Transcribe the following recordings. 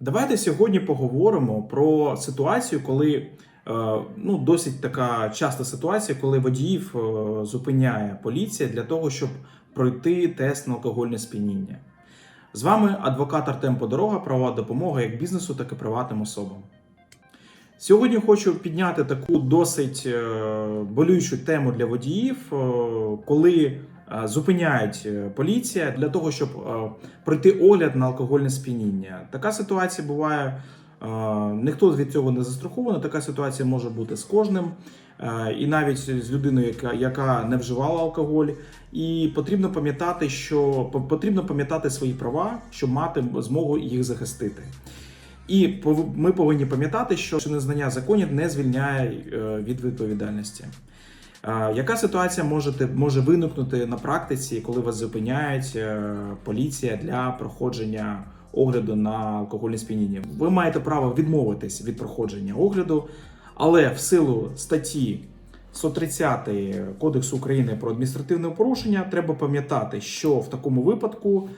Давайте сьогодні поговоримо про ситуацію, коли е, ну, досить така часта ситуація, коли водіїв е, зупиняє поліція для того, щоб пройти тест на алкогольне сп'яніння. З вами адвокат Артем Подорога, правова допомога як бізнесу, так і приватним особам. Сьогодні хочу підняти таку досить е, болючу тему для водіїв, коли зупиняють е, поліція для того, щоб е, пройти огляд на алкогольне сп'яніння. Така ситуація буває. е, Ніхто від цього не застрахований. Така ситуація може бути з кожним, е, і навіть з людиною, яка, яка не вживала алкоголь. І потрібно пам'ятати, що по- потрібно пам'ятати свої права, щоб мати змогу їх захистити. І ми повинні пам'ятати, що незнання законів не звільняє е, від відповідальності. Яка ситуація може, може виникнути на практиці, коли вас зупиняють е, поліція для проходження огляду на алкогольне сп'яніння? Ви маєте право відмовитись від проходження огляду, але в силу статті 130 Кодексу України про адміністративне порушення треба пам'ятати, що в такому випадку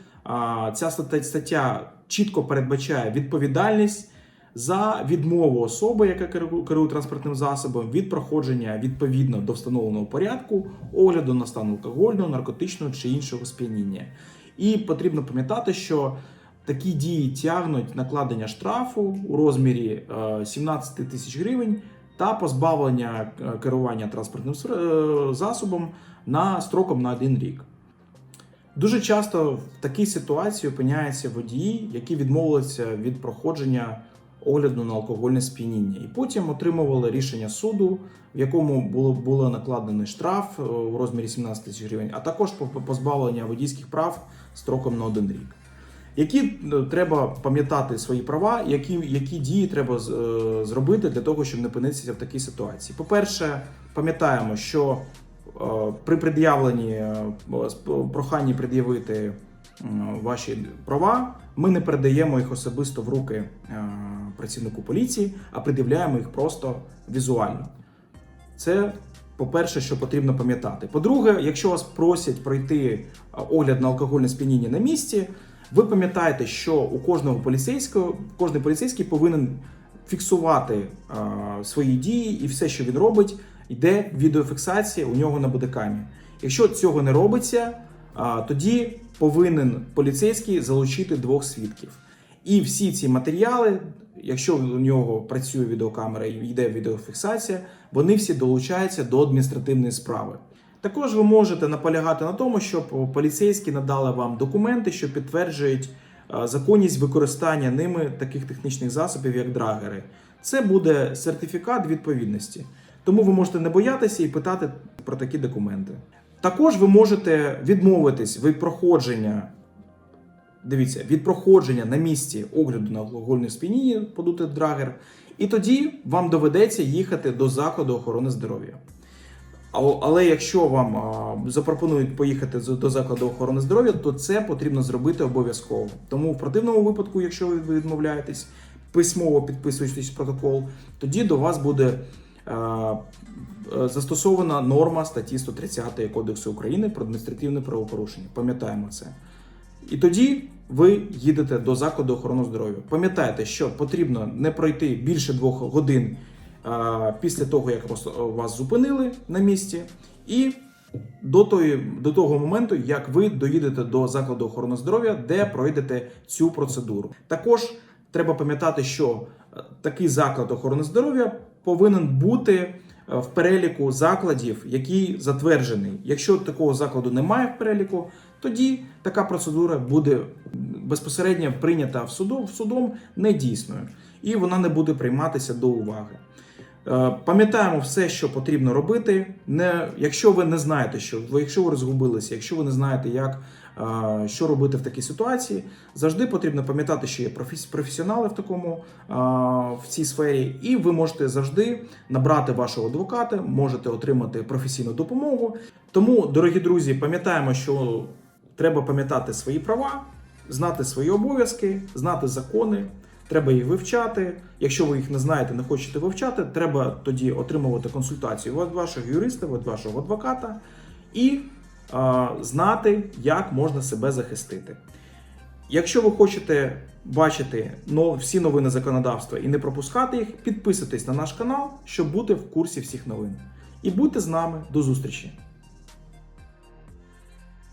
ця стаття чітко передбачає відповідальність за відмову особи, яка керу- керує транспортним засобом, від проходження відповідно до встановленого порядку огляду на стан алкогольного, наркотичного чи іншого сп'яніння. І потрібно пам'ятати, що такі дії тягнуть накладення штрафу у розмірі е, 17 тисяч гривень та позбавлення е, керування транспортним е, засобом на строком на один рік. Дуже часто в такій ситуації опиняються водії, які відмовилися від проходження огляду на алкогольне сп'яніння, і потім отримували рішення суду, в якому було, було накладений штраф е, у розмірі 17 тисяч гривень, а також по- позбавлення водійських прав строком на один рік. Які е, треба пам'ятати свої права, які, які дії треба е, зробити для того, щоб не опинитися в такій ситуації? По-перше, пам'ятаємо, що е, при пред'явленні е, проханні пред'явити ваші права, ми не передаємо їх особисто в руки е, працівнику поліції, а пред'являємо їх просто візуально. Це по-перше, що потрібно пам'ятати. По-друге, якщо вас просять пройти е, огляд на алкогольне сп'яніння на місці, ви пам'ятаєте, що у кожного поліцейського кожен поліцейський повинен фіксувати е, свої дії і все, що він робить, йде відеофіксація у нього на бодикамі. Якщо цього не робиться, а, тоді повинен поліцейський залучити двох свідків. І всі ці матеріали, якщо у нього працює відеокамера і йде відеофіксація, вони всі долучаються до адміністративної справи. Також ви можете наполягати на тому, щоб поліцейські надали вам документи, що підтверджують е, законність використання ними таких технічних засобів, як драгери. Це буде сертифікат відповідності. Тому ви можете не боятися і питати про такі документи. Також ви можете відмовитись від проходження. Дивіться, від проходження на місці огляду на алкогольне сп'яніння подути драгер, і тоді вам доведеться їхати до закладу охорони здоров'я. Але якщо вам запропонують поїхати до закладу охорони здоров'я, то це потрібно зробити обов'язково. Тому в противному випадку, якщо ви відмовляєтесь, письмово підписуєтесь протокол, тоді до вас буде е, е, застосована норма статті 130 Кодексу України про адміністративне правопорушення. Пам'ятаємо це. І тоді ви їдете до закладу охорони здоров'я. Пам'ятайте, що потрібно не пройти більше двох годин після того, як вас, вас зупинили на місці, і до, тої, до того моменту, як ви доїдете до закладу охорони здоров'я, де пройдете цю процедуру. Також треба пам'ятати, що е, такий заклад охорони здоров'я повинен бути е, в переліку закладів, який затверджений. Якщо такого закладу немає в переліку, тоді така процедура буде безпосередньо прийнята в судом, в судом недійсною, і вона не буде прийматися до уваги. Е, Пам'ятаємо все, що потрібно робити. Не, якщо ви не знаєте, що якщо ви розгубилися, якщо ви не знаєте, як е, що робити в такій ситуації, завжди потрібно пам'ятати, що є професіонали в такому е, в цій сфері, і ви можете завжди набрати вашого адвоката, можете отримати професійну допомогу. Тому, дорогі друзі, пам'ятаємо, що треба пам'ятати свої права, знати свої обов'язки, знати закони. Треба їх вивчати. Якщо ви їх не знаєте, не хочете вивчати, треба тоді отримувати консультацію від вашого юриста, від вашого адвоката і а, знати, як можна себе захистити. Якщо ви хочете бачити всі новини законодавства і не пропускати їх, підписуйтесь на наш канал, щоб бути в курсі всіх новин. І будьте з нами до зустрічі!